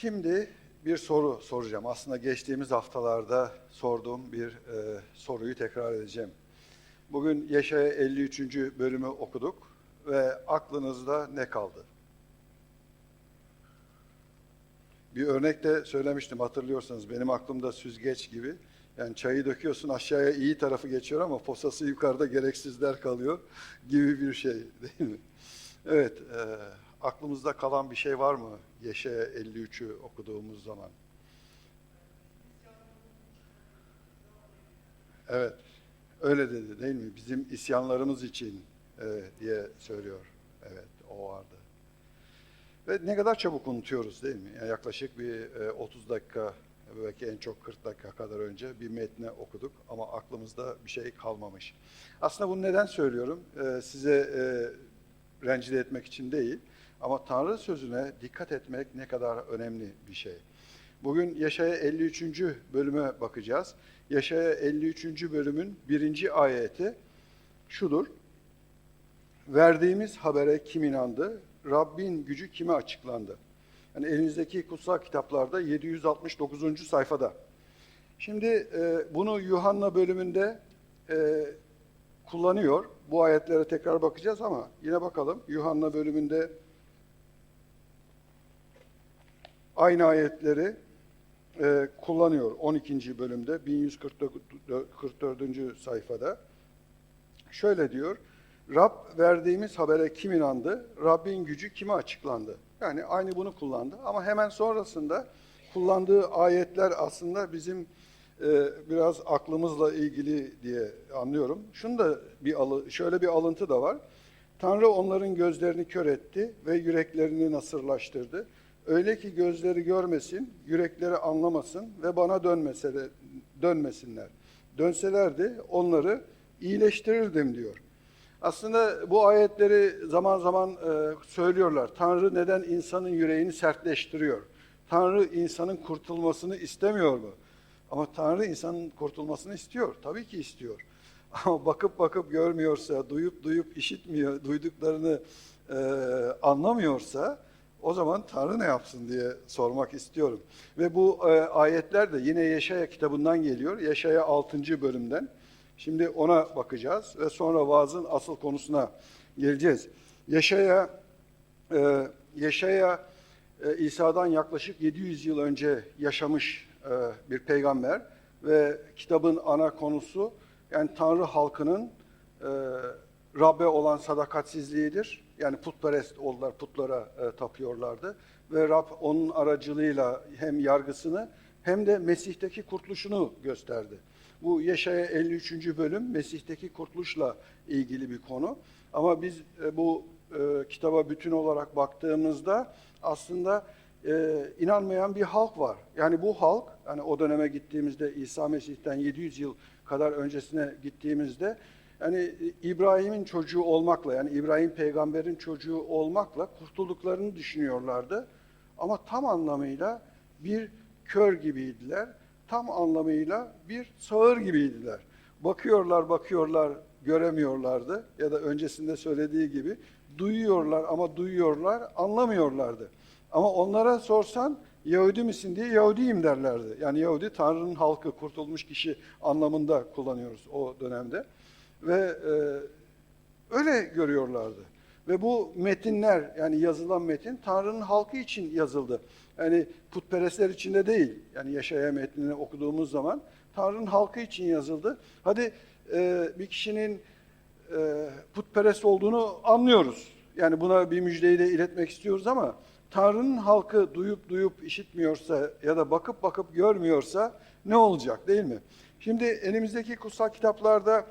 Şimdi bir soru soracağım. Aslında geçtiğimiz haftalarda sorduğum bir e, soruyu tekrar edeceğim. Bugün Yaşaya 53. bölümü okuduk ve aklınızda ne kaldı? Bir örnek de söylemiştim hatırlıyorsanız benim aklımda süzgeç gibi. Yani çayı döküyorsun aşağıya iyi tarafı geçiyor ama posası yukarıda gereksizler kalıyor gibi bir şey değil mi? Evet, e, aklımızda kalan bir şey var mı Yeşaya 53'ü okuduğumuz zaman? Evet, öyle dedi değil mi? Bizim isyanlarımız için e, diye söylüyor. Evet, o vardı. Ve ne kadar çabuk unutuyoruz değil mi? Yani yaklaşık bir e, 30 dakika, belki en çok 40 dakika kadar önce bir metni okuduk ama aklımızda bir şey kalmamış. Aslında bunu neden söylüyorum? E, size e, rencide etmek için değil ama Tanrı sözüne dikkat etmek ne kadar önemli bir şey. Bugün Yaşaya 53. bölüme bakacağız. Yaşaya 53. bölümün birinci ayeti şudur. Verdiğimiz habere kim inandı? Rabbin gücü kime açıklandı? Yani elinizdeki kutsal kitaplarda 769. sayfada. Şimdi e, bunu Yuhanna bölümünde e, kullanıyor. Bu ayetlere tekrar bakacağız ama yine bakalım. Yuhanna bölümünde aynı ayetleri e, kullanıyor 12. bölümde 1144. sayfada. Şöyle diyor. Rab verdiğimiz habere kim inandı? Rabbin gücü kime açıklandı? Yani aynı bunu kullandı ama hemen sonrasında kullandığı ayetler aslında bizim e, biraz aklımızla ilgili diye anlıyorum. Şunu da bir alı, şöyle bir alıntı da var. Tanrı onların gözlerini kör etti ve yüreklerini nasırlaştırdı. Öyle ki gözleri görmesin, yürekleri anlamasın ve bana dönmese dönmesinler. Dönselerdi onları iyileştirirdim diyor. Aslında bu ayetleri zaman zaman e, söylüyorlar. Tanrı neden insanın yüreğini sertleştiriyor? Tanrı insanın kurtulmasını istemiyor mu? Ama Tanrı insanın kurtulmasını istiyor. Tabii ki istiyor. Ama bakıp bakıp görmüyorsa, duyup duyup işitmiyor, duyduklarını e, anlamıyorsa o zaman Tanrı ne yapsın diye sormak istiyorum. Ve bu e, ayetler de yine Yeşaya kitabından geliyor. Yeşaya 6. bölümden. Şimdi ona bakacağız ve sonra vaazın asıl konusuna geleceğiz. Yeşaya, e, Yeşaya e, İsa'dan yaklaşık 700 yıl önce yaşamış e, bir peygamber ve kitabın ana konusu yani Tanrı halkının e, Rabbe olan sadakatsizliğidir. Yani putperest oldular, putlara e, tapıyorlardı. Ve Rab onun aracılığıyla hem yargısını hem de Mesih'teki kurtuluşunu gösterdi. Bu Yeşaya 53. bölüm Mesih'teki kurtuluşla ilgili bir konu. Ama biz e, bu e, kitaba bütün olarak baktığımızda aslında e, inanmayan bir halk var. Yani bu halk, hani o döneme gittiğimizde İsa Mesih'ten 700 yıl kadar öncesine gittiğimizde yani İbrahim'in çocuğu olmakla yani İbrahim peygamberin çocuğu olmakla kurtulduklarını düşünüyorlardı. Ama tam anlamıyla bir kör gibiydiler. Tam anlamıyla bir sağır gibiydiler. Bakıyorlar, bakıyorlar, göremiyorlardı. Ya da öncesinde söylediği gibi duyuyorlar ama duyuyorlar, anlamıyorlardı. Ama onlara sorsan Yahudi misin diye Yahudiyim derlerdi. Yani Yahudi Tanrı'nın halkı, kurtulmuş kişi anlamında kullanıyoruz o dönemde. Ve e, öyle görüyorlardı. Ve bu metinler yani yazılan metin Tanrı'nın halkı için yazıldı. Yani putperestler için de değil. Yani Yaşaya metnini okuduğumuz zaman Tanrı'nın halkı için yazıldı. Hadi e, bir kişinin e, putperest olduğunu anlıyoruz. Yani buna bir müjdeyi de iletmek istiyoruz ama Tanrı'nın halkı duyup duyup işitmiyorsa ya da bakıp bakıp görmüyorsa ne olacak değil mi? Şimdi elimizdeki kutsal kitaplarda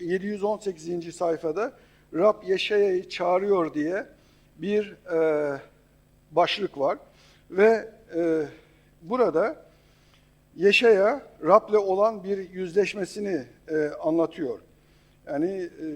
718. sayfada Rab Yeşaya'yı çağırıyor diye bir e, başlık var. Ve e, burada Yeşaya Rab'le olan bir yüzleşmesini e, anlatıyor. Yani e,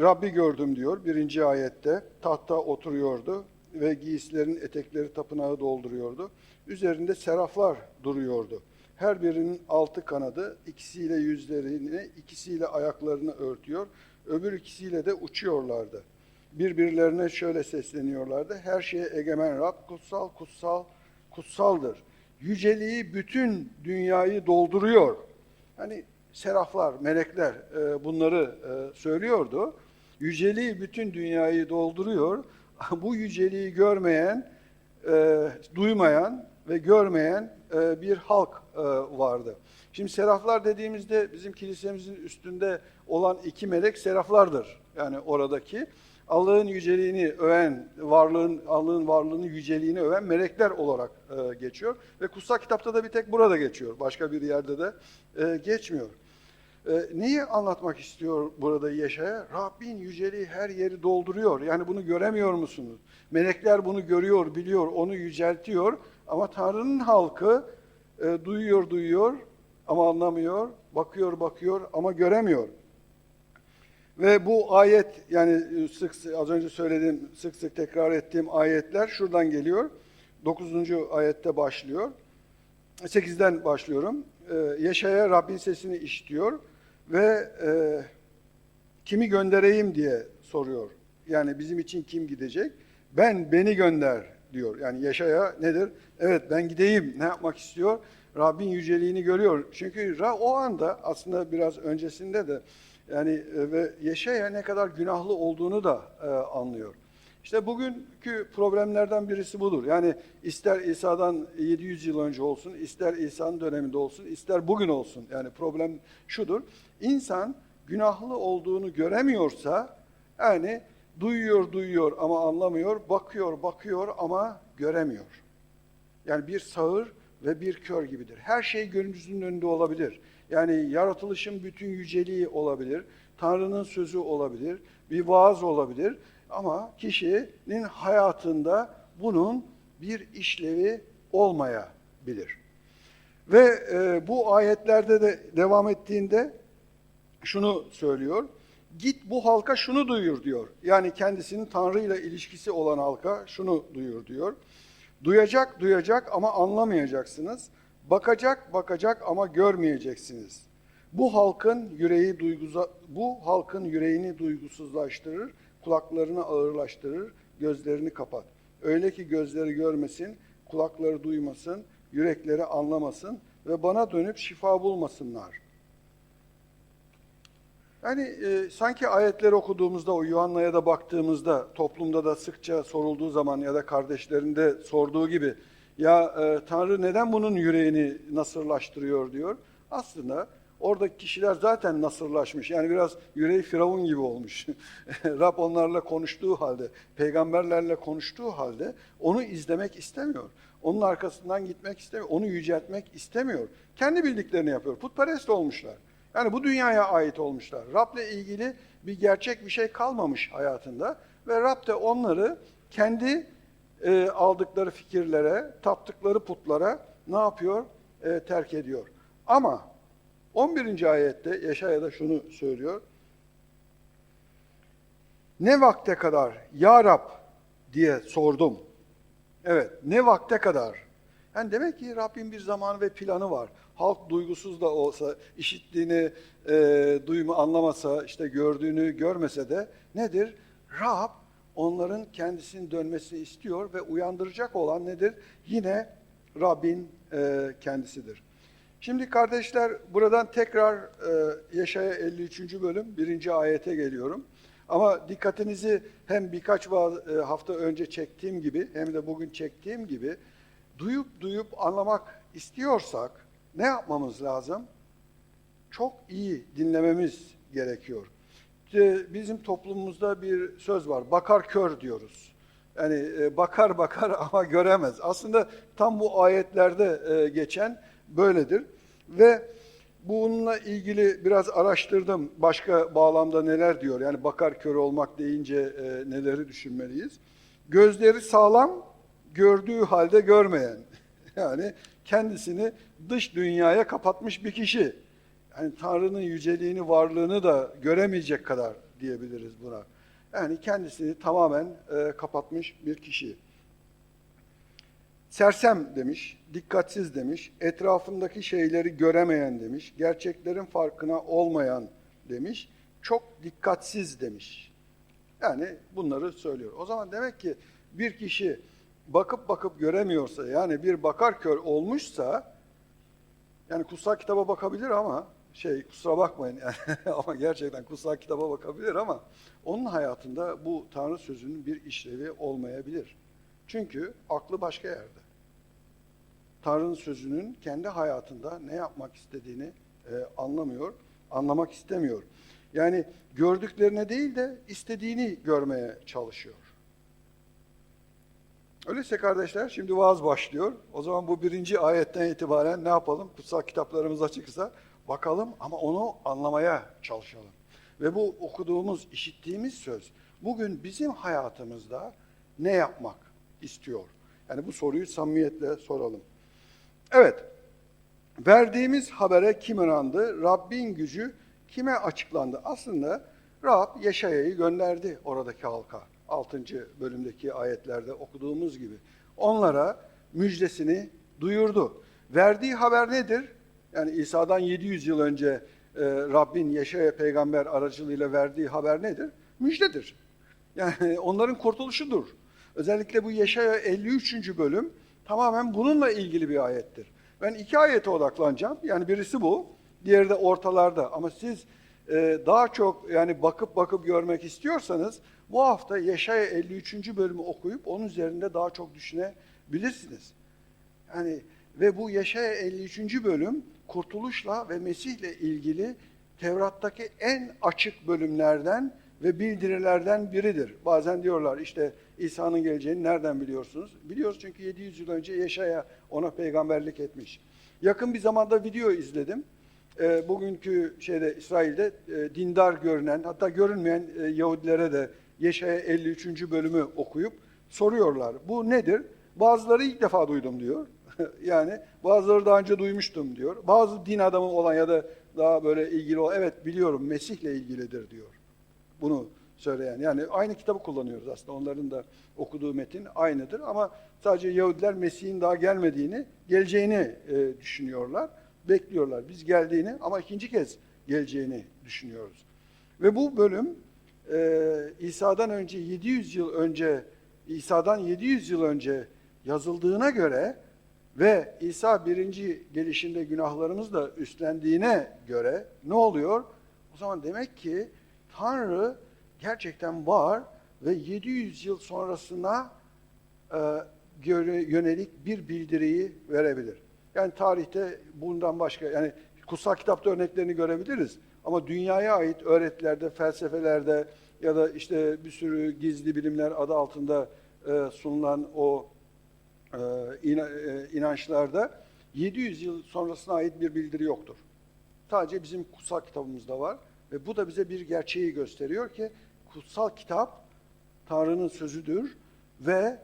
Rabbi gördüm diyor birinci ayette. Tahta oturuyordu ve giysilerin etekleri tapınağı dolduruyordu. Üzerinde seraflar duruyordu. Her birinin altı kanadı, ikisiyle yüzlerini, ikisiyle ayaklarını örtüyor, öbür ikisiyle de uçuyorlardı. Birbirlerine şöyle sesleniyorlardı. Her şeye egemen Rab, kutsal, kutsal, kutsaldır. Yüceliği bütün dünyayı dolduruyor. Hani seraflar, melekler e, bunları e, söylüyordu. Yüceliği bütün dünyayı dolduruyor. Bu yüceliği görmeyen, e, duymayan ve görmeyen e, bir halk e, vardı. Şimdi seraflar dediğimizde bizim kilisemizin üstünde olan iki melek seraflardır. Yani oradaki Allah'ın yüceliğini öven, varlığın Allah'ın varlığını yüceliğini öven melekler olarak e, geçiyor ve kutsal kitapta da bir tek burada geçiyor. Başka bir yerde de geçmiyor. E, neyi anlatmak istiyor burada Yeşaya? Rabbin yüceliği her yeri dolduruyor. Yani bunu göremiyor musunuz? Melekler bunu görüyor, biliyor, onu yüceltiyor. Ama Tanrı'nın halkı e, duyuyor, duyuyor ama anlamıyor, bakıyor, bakıyor ama göremiyor. Ve bu ayet yani sık sık az önce söylediğim, sık sık tekrar ettiğim ayetler şuradan geliyor. 9. ayette başlıyor. 8'den başlıyorum. Ee, Yaşaya Rabbin sesini işitiyor ve e, kimi göndereyim diye soruyor. Yani bizim için kim gidecek? Ben beni gönder diyor. Yani Yaşaya nedir? Evet ben gideyim. Ne yapmak istiyor? Rabbin yüceliğini görüyor. Çünkü Ra- o anda aslında biraz öncesinde de yani e, ve Yeşaya ne kadar günahlı olduğunu da e, anlıyor. İşte bugünkü problemlerden birisi budur. Yani ister İsa'dan 700 yıl önce olsun, ister İsa'nın döneminde olsun, ister bugün olsun. Yani problem şudur. İnsan günahlı olduğunu göremiyorsa yani duyuyor duyuyor ama anlamıyor, bakıyor bakıyor ama göremiyor. Yani bir sağır ve bir kör gibidir. Her şey gözünün önünde olabilir. Yani yaratılışın bütün yüceliği olabilir, Tanrı'nın sözü olabilir, bir vaaz olabilir. Ama kişinin hayatında bunun bir işlevi olmayabilir. Ve e, bu ayetlerde de devam ettiğinde şunu söylüyor. Git bu halka şunu duyur diyor. Yani kendisinin Tanrı ile ilişkisi olan halka şunu duyur diyor. Duyacak duyacak ama anlamayacaksınız. Bakacak bakacak ama görmeyeceksiniz. Bu halkın yüreği duyguza, bu halkın yüreğini duygusuzlaştırır, kulaklarını ağırlaştırır, gözlerini kapat. Öyle ki gözleri görmesin, kulakları duymasın, yürekleri anlamasın ve bana dönüp şifa bulmasınlar. Yani e, sanki ayetleri okuduğumuzda, o Yuhanna'ya da baktığımızda, toplumda da sıkça sorulduğu zaman ya da kardeşlerinde sorduğu gibi, ya e, Tanrı neden bunun yüreğini nasırlaştırıyor diyor. Aslında oradaki kişiler zaten nasırlaşmış. Yani biraz yüreği Firavun gibi olmuş. Rab onlarla konuştuğu halde, peygamberlerle konuştuğu halde onu izlemek istemiyor. Onun arkasından gitmek istemiyor. Onu yüceltmek istemiyor. Kendi bildiklerini yapıyor. Putperest olmuşlar. Yani bu dünyaya ait olmuşlar. Rab'le ilgili bir gerçek bir şey kalmamış hayatında. Ve Rab de onları kendi e, aldıkları fikirlere, taptıkları putlara ne yapıyor? E, terk ediyor. Ama 11. ayette Yaşaya şunu söylüyor. Ne vakte kadar ya Rab diye sordum. Evet, ne vakte kadar? Yani demek ki Rabbin bir zaman ve planı var. Halk duygusuz da olsa, işittiğini e, duyma anlamasa, işte gördüğünü görmese de nedir? Rab onların kendisinin dönmesini istiyor ve uyandıracak olan nedir? Yine Rabbin e, kendisidir. Şimdi kardeşler buradan tekrar e, Yaşaya 53. bölüm 1. ayete geliyorum. Ama dikkatinizi hem birkaç e, hafta önce çektiğim gibi hem de bugün çektiğim gibi duyup duyup anlamak istiyorsak ne yapmamız lazım? Çok iyi dinlememiz gerekiyor. Bizim toplumumuzda bir söz var, bakar kör diyoruz. Yani e, bakar bakar ama göremez. Aslında tam bu ayetlerde e, geçen böyledir. Ve bununla ilgili biraz araştırdım. Başka bağlamda neler diyor? Yani bakar kör olmak deyince e, neleri düşünmeliyiz? Gözleri sağlam, gördüğü halde görmeyen. Yani kendisini dış dünyaya kapatmış bir kişi. Yani Tanrı'nın yüceliğini, varlığını da göremeyecek kadar diyebiliriz buna. Yani kendisini tamamen e, kapatmış bir kişi. Sersem demiş, dikkatsiz demiş, etrafındaki şeyleri göremeyen demiş, gerçeklerin farkına olmayan demiş, çok dikkatsiz demiş. Yani bunları söylüyor. O zaman demek ki bir kişi bakıp bakıp göremiyorsa yani bir bakar kör olmuşsa yani kutsal kitaba bakabilir ama şey kusura bakmayın yani ama gerçekten kutsal kitaba bakabilir ama onun hayatında bu Tanrı sözünün bir işlevi olmayabilir. Çünkü aklı başka yerde. Tanrı'nın sözünün kendi hayatında ne yapmak istediğini e, anlamıyor, anlamak istemiyor. Yani gördüklerine değil de istediğini görmeye çalışıyor. Öyleyse kardeşler şimdi vaaz başlıyor. O zaman bu birinci ayetten itibaren ne yapalım? Kutsal kitaplarımız açıksa bakalım ama onu anlamaya çalışalım. Ve bu okuduğumuz, işittiğimiz söz bugün bizim hayatımızda ne yapmak istiyor? Yani bu soruyu samimiyetle soralım. Evet, verdiğimiz habere kim inandı? Rabbin gücü kime açıklandı? Aslında Rab Yeşaya'yı gönderdi oradaki halka. 6. bölümdeki ayetlerde okuduğumuz gibi. Onlara müjdesini duyurdu. Verdiği haber nedir? Yani İsa'dan 700 yıl önce e, Rabbin Yeşaya peygamber aracılığıyla verdiği haber nedir? Müjdedir. Yani onların kurtuluşudur. Özellikle bu Yeşaya 53. bölüm tamamen bununla ilgili bir ayettir. Ben iki ayete odaklanacağım. Yani birisi bu, diğeri de ortalarda. Ama siz e, daha çok yani bakıp bakıp görmek istiyorsanız bu hafta Yeşaya 53. bölümü okuyup onun üzerinde daha çok düşünebilirsiniz. Yani ve bu Yeşaya 53. bölüm kurtuluşla ve Mesih'le ilgili Tevrat'taki en açık bölümlerden ve bildirilerden biridir. Bazen diyorlar işte İsa'nın geleceğini nereden biliyorsunuz? Biliyoruz çünkü 700 yıl önce Yeşaya ona peygamberlik etmiş. Yakın bir zamanda video izledim. E, bugünkü şeyde İsrail'de e, dindar görünen hatta görünmeyen e, Yahudilere de Yeşaya 53. bölümü okuyup soruyorlar. Bu nedir? Bazıları ilk defa duydum diyor. yani bazıları daha önce duymuştum diyor. Bazı din adamı olan ya da daha böyle ilgili olan evet biliyorum Mesih'le ilgilidir diyor. Bunu söyleyen. Yani aynı kitabı kullanıyoruz aslında. Onların da okuduğu metin aynıdır ama sadece Yahudiler Mesih'in daha gelmediğini, geleceğini e, düşünüyorlar. Bekliyorlar. Biz geldiğini ama ikinci kez geleceğini düşünüyoruz. Ve bu bölüm e, İsa'dan önce 700 yıl önce İsa'dan 700 yıl önce yazıldığına göre ve İsa birinci gelişinde günahlarımızı da üstlendiğine göre ne oluyor? O zaman demek ki Tanrı gerçekten var ve 700 yıl sonrasına e, yönelik bir bildiriyi verebilir. Yani tarihte bundan başka, yani kutsal kitapta örneklerini görebiliriz. Ama dünyaya ait öğretilerde, felsefelerde ya da işte bir sürü gizli bilimler adı altında e, sunulan o e, e, inançlarda 700 yıl sonrasına ait bir bildiri yoktur. Sadece bizim kutsal kitabımızda var. Ve bu da bize bir gerçeği gösteriyor ki kutsal kitap Tanrı'nın sözüdür ve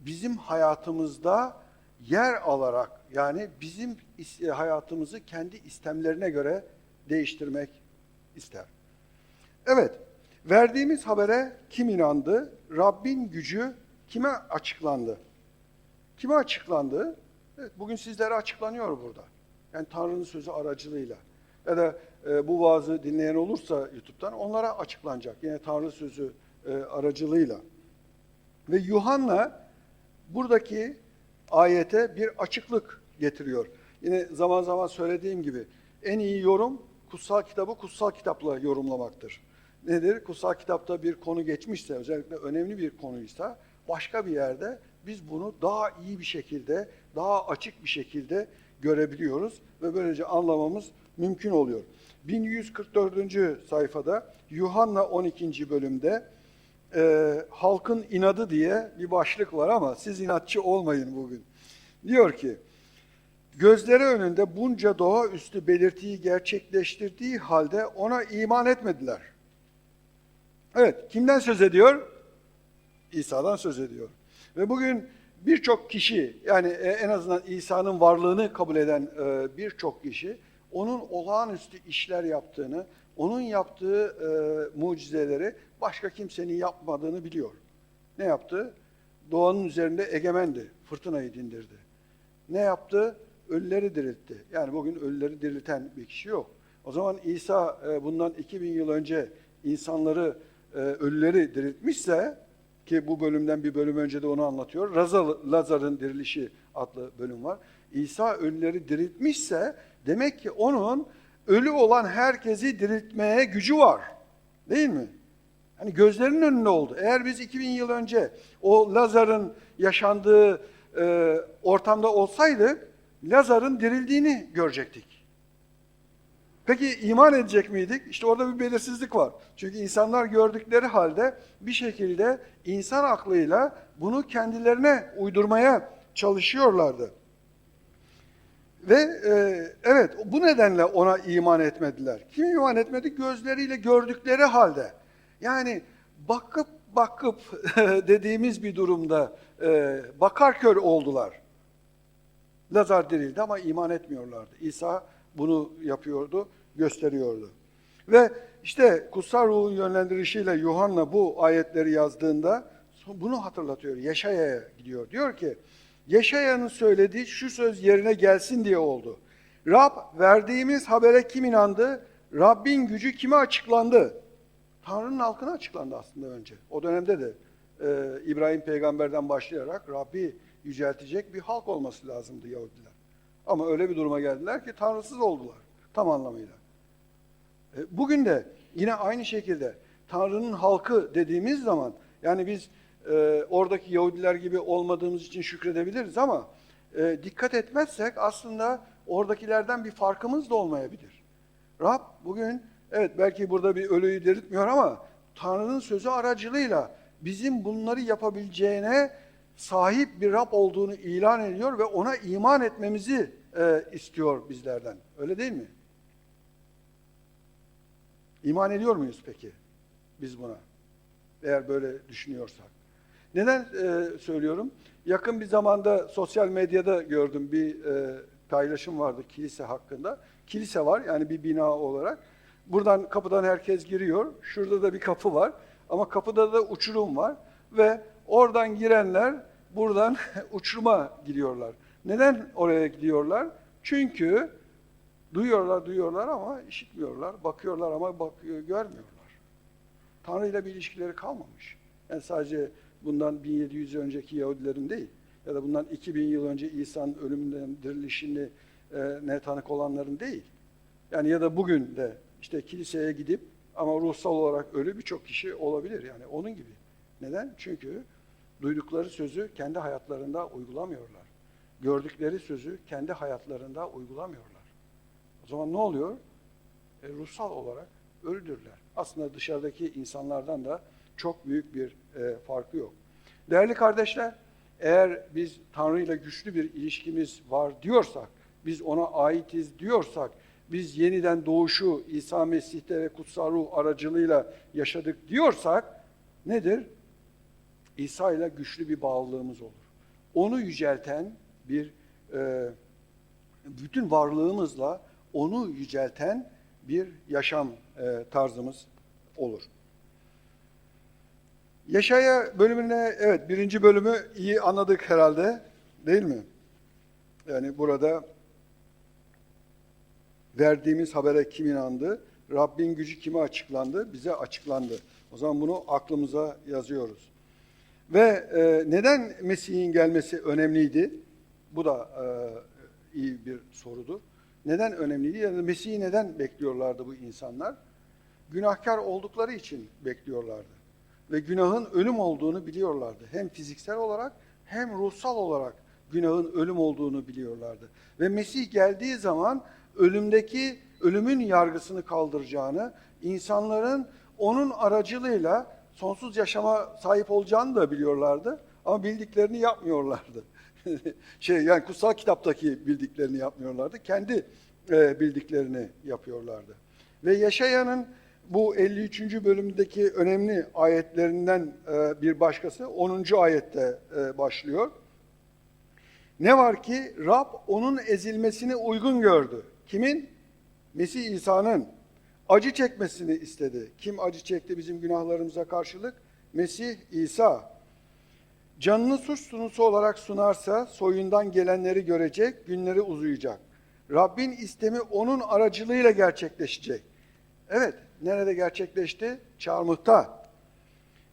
bizim hayatımızda yer alarak yani bizim is- hayatımızı kendi istemlerine göre değiştirmek ister. Evet, verdiğimiz habere kim inandı? Rabbin gücü kime açıklandı? Kime açıklandı? Evet, bugün sizlere açıklanıyor burada. Yani Tanrı'nın sözü aracılığıyla. Ya da e, bu vaazı dinleyen olursa YouTube'dan onlara açıklanacak. Yine Tanrı sözü e, aracılığıyla. Ve Yuhanna buradaki ayete bir açıklık getiriyor. Yine zaman zaman söylediğim gibi en iyi yorum kutsal kitabı kutsal kitapla yorumlamaktır. Nedir? Kutsal kitapta bir konu geçmişse, özellikle önemli bir konuysa başka bir yerde biz bunu daha iyi bir şekilde, daha açık bir şekilde görebiliyoruz ve böylece anlamamız mümkün oluyor. 1144. sayfada Yuhanna 12. bölümde e, halkın inadı diye bir başlık var ama siz inatçı olmayın bugün. Diyor ki, gözleri önünde bunca doğaüstü belirtiyi gerçekleştirdiği halde ona iman etmediler. Evet, kimden söz ediyor? İsa'dan söz ediyor. Ve bugün birçok kişi, yani e, en azından İsa'nın varlığını kabul eden e, birçok kişi, onun olağanüstü işler yaptığını, onun yaptığı e, mucizeleri başka kimsenin yapmadığını biliyor. Ne yaptı? Doğanın üzerinde egemendi, fırtınayı dindirdi. Ne yaptı? Ölüleri diriltti. Yani bugün ölüleri dirilten bir kişi yok. O zaman İsa e, bundan 2000 yıl önce insanları, e, ölüleri diriltmişse, ki bu bölümden bir bölüm önce de onu anlatıyor. Lazar- Lazar'ın dirilişi adlı bölüm var. İsa ölüleri diriltmişse demek ki onun ölü olan herkesi diriltmeye gücü var. Değil mi? Hani gözlerinin önünde oldu. Eğer biz 2000 yıl önce o Lazar'ın yaşandığı e, ortamda olsaydık Lazar'ın dirildiğini görecektik. Peki iman edecek miydik? İşte orada bir belirsizlik var. Çünkü insanlar gördükleri halde bir şekilde insan aklıyla bunu kendilerine uydurmaya çalışıyorlardı. Ve e, evet bu nedenle ona iman etmediler. Kim iman etmedi? Gözleriyle gördükleri halde. Yani bakıp bakıp dediğimiz bir durumda e, bakar kör oldular. Lazar dirildi ama iman etmiyorlardı. İsa bunu yapıyordu, gösteriyordu. Ve işte kutsal ruhun yönlendirişiyle Yuhanna bu ayetleri yazdığında bunu hatırlatıyor. Yaşaya'ya gidiyor. Diyor ki, Yaşaya'nın söylediği şu söz yerine gelsin diye oldu. Rab verdiğimiz habere kim inandı? Rabbin gücü kime açıklandı? Tanrı'nın halkına açıklandı aslında önce. O dönemde de e, İbrahim peygamberden başlayarak Rabbi yüceltecek bir halk olması lazımdı Yahudiler. Ama öyle bir duruma geldiler ki tanrısız oldular tam anlamıyla. E, Bugün de yine aynı şekilde Tanrı'nın halkı dediğimiz zaman yani biz e, oradaki Yahudiler gibi olmadığımız için şükredebiliriz ama e, dikkat etmezsek aslında oradakilerden bir farkımız da olmayabilir. Rab bugün evet belki burada bir ölüyü diriltmiyor ama Tanrı'nın sözü aracılığıyla bizim bunları yapabileceğine sahip bir Rab olduğunu ilan ediyor ve ona iman etmemizi e, istiyor bizlerden. Öyle değil mi? İman ediyor muyuz peki biz buna? Eğer böyle düşünüyorsak. Neden e, söylüyorum? Yakın bir zamanda sosyal medyada gördüm bir e, paylaşım vardı kilise hakkında. Kilise var yani bir bina olarak. Buradan kapıdan herkes giriyor. Şurada da bir kapı var. Ama kapıda da uçurum var. Ve oradan girenler buradan uçuruma gidiyorlar. Neden oraya gidiyorlar? Çünkü duyuyorlar, duyuyorlar ama işitmiyorlar. Bakıyorlar ama bakıyor, görmüyorlar. Tanrı ile bir ilişkileri kalmamış. Yani sadece bundan 1700 yıl önceki Yahudilerin değil ya da bundan 2000 yıl önce İsa'nın ölümünden dirilişini e, ne tanık olanların değil. Yani ya da bugün de işte kiliseye gidip ama ruhsal olarak ölü birçok kişi olabilir yani onun gibi. Neden? Çünkü duydukları sözü kendi hayatlarında uygulamıyorlar. Gördükleri sözü kendi hayatlarında uygulamıyorlar. O zaman ne oluyor? E, ruhsal olarak ölüdürler. Aslında dışarıdaki insanlardan da çok büyük bir e, farkı yok. Değerli kardeşler, eğer biz Tanrı ile güçlü bir ilişkimiz var diyorsak, biz ona aitiz diyorsak, biz yeniden doğuşu İsa Mesih'te ve kutsal ruh aracılığıyla yaşadık diyorsak, nedir? İsa ile güçlü bir bağlılığımız olur. Onu yücelten bir, e, bütün varlığımızla onu yücelten bir yaşam e, tarzımız olur. Yaşaya bölümüne, evet birinci bölümü iyi anladık herhalde, değil mi? Yani burada verdiğimiz habere kim inandı, Rabbin gücü kime açıklandı, bize açıklandı. O zaman bunu aklımıza yazıyoruz. Ve e, neden Mesih'in gelmesi önemliydi? Bu da e, iyi bir sorudur. Neden önemliydi? Yani Mesih'i neden bekliyorlardı bu insanlar? Günahkar oldukları için bekliyorlardı. Ve günahın ölüm olduğunu biliyorlardı. Hem fiziksel olarak hem ruhsal olarak günahın ölüm olduğunu biliyorlardı. Ve Mesih geldiği zaman ölümdeki ölümün yargısını kaldıracağını, insanların onun aracılığıyla sonsuz yaşama sahip olacağını da biliyorlardı. Ama bildiklerini yapmıyorlardı. şey yani kutsal kitaptaki bildiklerini yapmıyorlardı. Kendi e, bildiklerini yapıyorlardı. Ve Yaşayan'ın bu 53. bölümdeki önemli ayetlerinden e, bir başkası 10. ayette e, başlıyor. Ne var ki Rab onun ezilmesini uygun gördü. Kimin? Mesih İsa'nın acı çekmesini istedi. Kim acı çekti bizim günahlarımıza karşılık? Mesih İsa. Canını suç sunusu olarak sunarsa soyundan gelenleri görecek, günleri uzayacak. Rabbin istemi onun aracılığıyla gerçekleşecek. Evet, nerede gerçekleşti? Çarmıhta.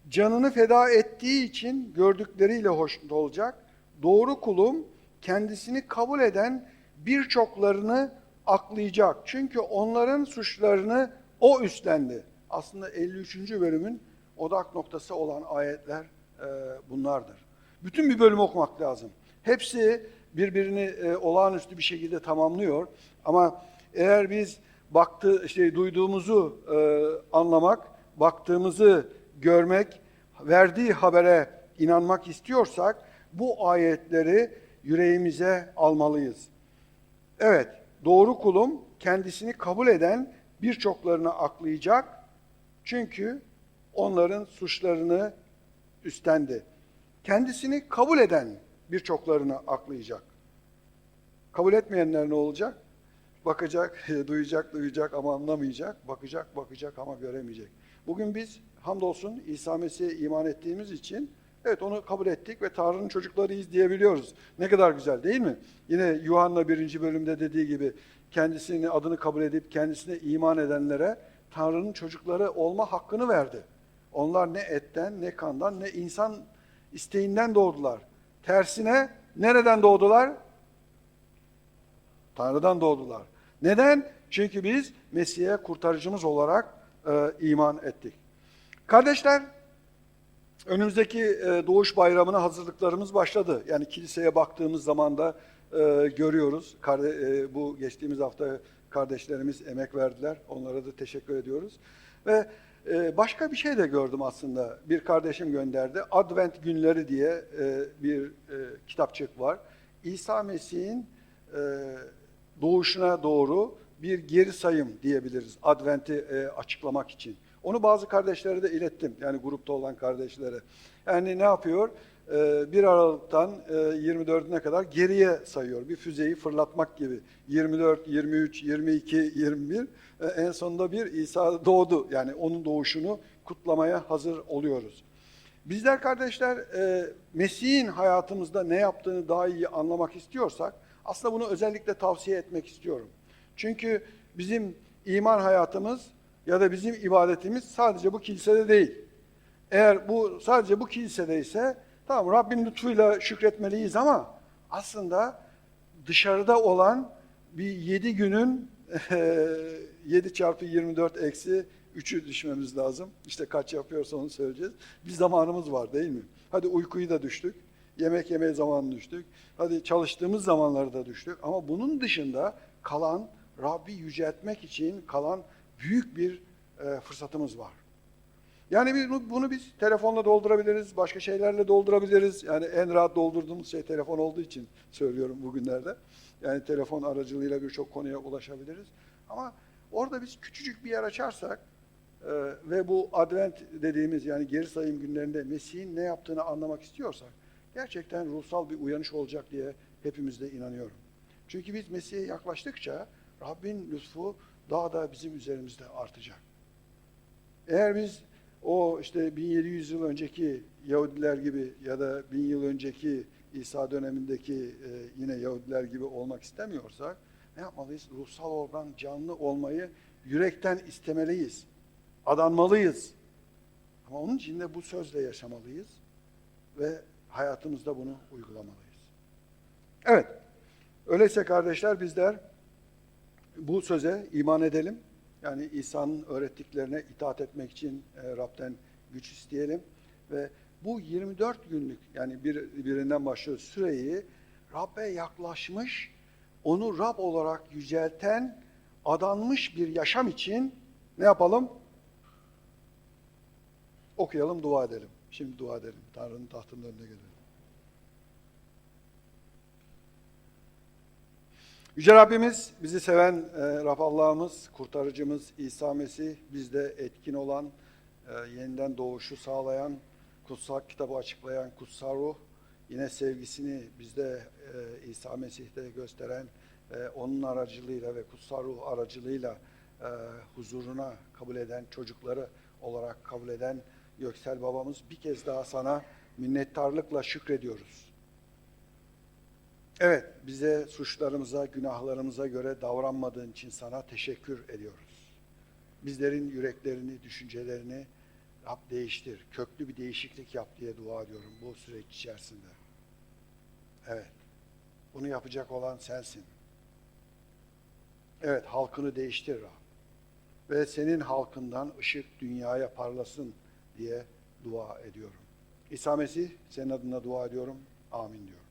canını feda ettiği için gördükleriyle hoşnut olacak. Doğru kulum kendisini kabul eden birçoklarını aklayacak. Çünkü onların suçlarını o üstlendi. Aslında 53. bölümün odak noktası olan ayetler e, bunlardır. Bütün bir bölüm okumak lazım. Hepsi birbirini e, olağanüstü bir şekilde tamamlıyor. Ama eğer biz baktı işte duyduğumuzu e, anlamak, baktığımızı görmek, verdiği habere inanmak istiyorsak bu ayetleri yüreğimize almalıyız. Evet, doğru kulum kendisini kabul eden birçoklarını aklayacak. Çünkü onların suçlarını üstlendi. Kendisini kabul eden birçoklarını aklayacak. Kabul etmeyenler ne olacak? Bakacak, duyacak, duyacak ama anlamayacak. Bakacak, bakacak ama göremeyecek. Bugün biz hamdolsun İsa Mesih'e iman ettiğimiz için evet onu kabul ettik ve Tanrı'nın çocuklarıyız diyebiliyoruz. Ne kadar güzel değil mi? Yine Yuhanna birinci bölümde dediği gibi kendisini adını kabul edip kendisine iman edenlere Tanrı'nın çocukları olma hakkını verdi. Onlar ne etten, ne kandan, ne insan isteğinden doğdular. Tersine nereden doğdular? Tanrı'dan doğdular. Neden? Çünkü biz Mesih'e kurtarıcımız olarak e, iman ettik. Kardeşler, önümüzdeki e, Doğuş Bayramı'na hazırlıklarımız başladı. Yani kiliseye baktığımız zaman da e, görüyoruz. E, bu geçtiğimiz hafta kardeşlerimiz emek verdiler. Onlara da teşekkür ediyoruz. Ve başka bir şey de gördüm aslında. Bir kardeşim gönderdi. Advent Günleri diye bir kitapçık var. İsa Mesih'in doğuşuna doğru bir geri sayım diyebiliriz Advent'i açıklamak için. Onu bazı kardeşlere de ilettim. Yani grupta olan kardeşlere. Yani ne yapıyor? E, 1 Aralık'tan e, 24'üne kadar geriye sayıyor. Bir füzeyi fırlatmak gibi. 24, 23, 22, 21. E, en sonunda bir İsa doğdu. Yani onun doğuşunu kutlamaya hazır oluyoruz. Bizler kardeşler e, Mesih'in hayatımızda ne yaptığını daha iyi anlamak istiyorsak aslında bunu özellikle tavsiye etmek istiyorum. Çünkü bizim iman hayatımız ya da bizim ibadetimiz sadece bu kilisede değil. Eğer bu sadece bu kilisede ise tamam Rabbin lütfuyla şükretmeliyiz ama aslında dışarıda olan bir yedi günün 7 çarpı 24 eksi 3'ü düşmemiz lazım. İşte kaç yapıyorsa onu söyleyeceğiz. Bir zamanımız var değil mi? Hadi uykuyu da düştük. Yemek yemeye zamanı düştük. Hadi çalıştığımız zamanları da düştük. Ama bunun dışında kalan Rabbi yüceltmek için kalan büyük bir e, fırsatımız var. Yani biz, bunu biz telefonla doldurabiliriz, başka şeylerle doldurabiliriz. Yani en rahat doldurduğumuz şey telefon olduğu için söylüyorum bugünlerde. Yani telefon aracılığıyla birçok konuya ulaşabiliriz. Ama orada biz küçücük bir yer açarsak e, ve bu Advent dediğimiz yani geri sayım günlerinde Mesih'in ne yaptığını anlamak istiyorsak gerçekten ruhsal bir uyanış olacak diye hepimiz de inanıyorum. Çünkü biz Mesih'e yaklaştıkça Rabbin lütfu daha da bizim üzerimizde artacak. Eğer biz o işte 1700 yıl önceki Yahudiler gibi ya da 1000 yıl önceki İsa dönemindeki e, yine Yahudiler gibi olmak istemiyorsak ne yapmalıyız? Ruhsal oradan canlı olmayı yürekten istemeliyiz. Adanmalıyız. Ama onun için de bu sözle yaşamalıyız ve hayatımızda bunu uygulamalıyız. Evet, öyleyse kardeşler bizler bu söze iman edelim. Yani İsa'nın öğrettiklerine itaat etmek için e, Rab'den güç isteyelim. Ve bu 24 günlük yani bir, birinden başlıyor süreyi Rab'be yaklaşmış, onu Rab olarak yücelten, adanmış bir yaşam için ne yapalım? Okuyalım, dua edelim. Şimdi dua edelim. Tanrı'nın tahtının önüne gelelim. Yüce Rabbimiz, bizi seven e, Rab Allah'ımız, kurtarıcımız İsa Mesih, bizde etkin olan, e, yeniden doğuşu sağlayan, kutsal kitabı açıklayan kutsal ruh, yine sevgisini bizde e, İsa Mesih'te gösteren, e, onun aracılığıyla ve kutsal ruh aracılığıyla e, huzuruna kabul eden, çocukları olarak kabul eden Göksel babamız bir kez daha sana minnettarlıkla şükrediyoruz. Evet, bize suçlarımıza, günahlarımıza göre davranmadığın için sana teşekkür ediyoruz. Bizlerin yüreklerini, düşüncelerini Rab değiştir, köklü bir değişiklik yap diye dua ediyorum bu süreç içerisinde. Evet, bunu yapacak olan sensin. Evet, halkını değiştir Rab. Ve senin halkından ışık dünyaya parlasın diye dua ediyorum. İsa Mesih, senin adına dua ediyorum. Amin diyorum.